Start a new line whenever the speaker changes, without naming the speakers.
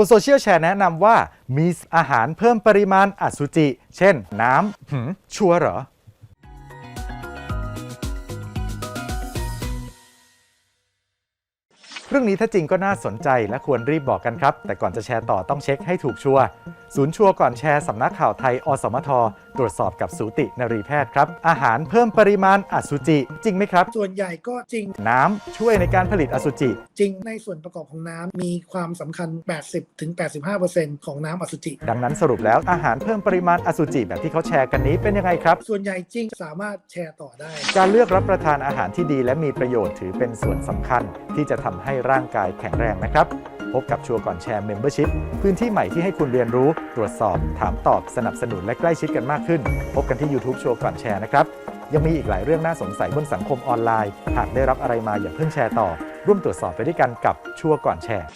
บนโซเชียลแชร์แนะนำว่ามีอาหารเพิ่มปริมาณอสุจิ เช่น น้ำหืมชัวร์เหรอเรื่องนี้ถ้าจริงก็น่าสนใจและควรรีบบอกกันครับ แต่ก่อนจะแชร์ต่อต้องเช็คให้ถูกชัวร์ศูนย์ชัวร์ก่อนแชร์สำนักข่าวไทย อสมทตรวจสอบกับสูตินรีแพทย์ครับ อาหารเพิ่มปริมาณอสุจิ จริงไหมครับ
ส่วนใหญ่ก็จริง
น้ำช่วยในการผลิตอสุจิ
จริงในส่วนประกอบของน้ำมีความสำคัญ 80-85%ของน้ำอสุจิ
ดังนั้นสรุปแล้วอาหารเพิ่มปริมาณอสุจิแบบที่เขาแชร์กันนี้เป็นยังไงครับ
ส่วนใหญ่จริงสามารถแชร์ต่อได้
การเลือกรับประทานอาหารที่ดีและมีประโยชน์ถือเป็นส่วนสำคัญที่จะทำให้ร่างกายแข็งแรงนะครับ พบกับชัวร์ก่อนแชร์เมมเบอร์ชิพพื้นที่ใหม่ที่ให้คุณเรียนรู้ ตรวจสอบ ถามตอบสนับสนุนและใกล้ชิดกันมากขึ้น พบกันที่ YouTube ชัวร์ก่อนแชร์นะครับ ยังมีอีกหลายเรื่องน่าสงสัยบนสังคมออนไลน์ หากได้รับอะไรมาอย่าเพิ่งแชร์ต่อ ร่วมตรวจสอบไปด้วยกันกับชัวร์ก่อนแชร์